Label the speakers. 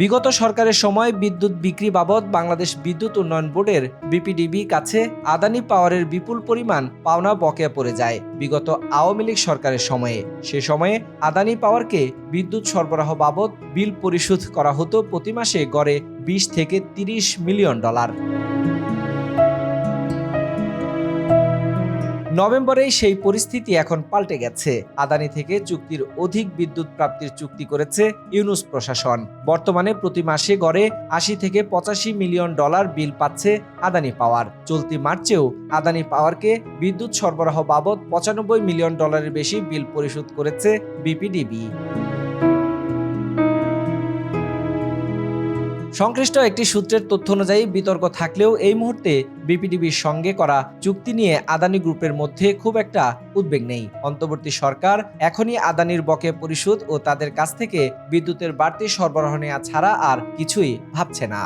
Speaker 1: বিগত সরকারের সময় বিদ্যুৎ বিক্রি বাবদ বাংলাদেশ বিদ্যুৎ উন্নয়ন বোর্ডের বিপিডিবি কাছে আদানি পাওয়ারের বিপুল পরিমাণ পাওনা বকেয়া পড়ে যায় বিগত আওয়ামী লীগ সরকারের সময়ে। সে সময়ে আদানি পাওয়ারকে বিদ্যুৎ সরবরাহ বাবদ বিল পরিশোধ করা হতো প্রতি মাসে গড়ে বিশ থেকে তিরিশ মিলিয়ন ডলার। নভেম্বরেই সেই পরিস্থিতি এখন পাল্টে গেছে। আদানি থেকে চুক্তির অধিক বিদ্যুৎ প্রাপ্তির চুক্তি করেছে ইউনুস প্রশাসন। বর্তমানে প্রতি মাসে গড়ে আশি থেকে পঁচাশি মিলিয়ন ডলার বিল পাচ্ছে আদানি পাওয়ার। চলতি মার্চেও আদানি পাওয়ারকে বিদ্যুৎ সরবরাহ বাবদ পঁচানব্বই মিলিয়ন ডলারের বেশি বিল পরিশোধ করেছে বিপিডিবি। সংশ্লিষ্ট একটি সূত্রের তথ্য অনুযায়ী বিতর্ক থাকলেও এই মুহূর্তে বিপিডিবির সঙ্গে করা চুক্তি নিয়ে আদানি গ্রুপের মধ্যে খুব একটা উদ্বেগ নেই। অন্তর্বর্তী সরকার এখনই আদানির বকে পরিশোধ ও তাদের কাছ থেকে বিদ্যুতের বাড়তি সরবরাহ নেওয়া ছাড়া আর কিছুই ভাবছে না।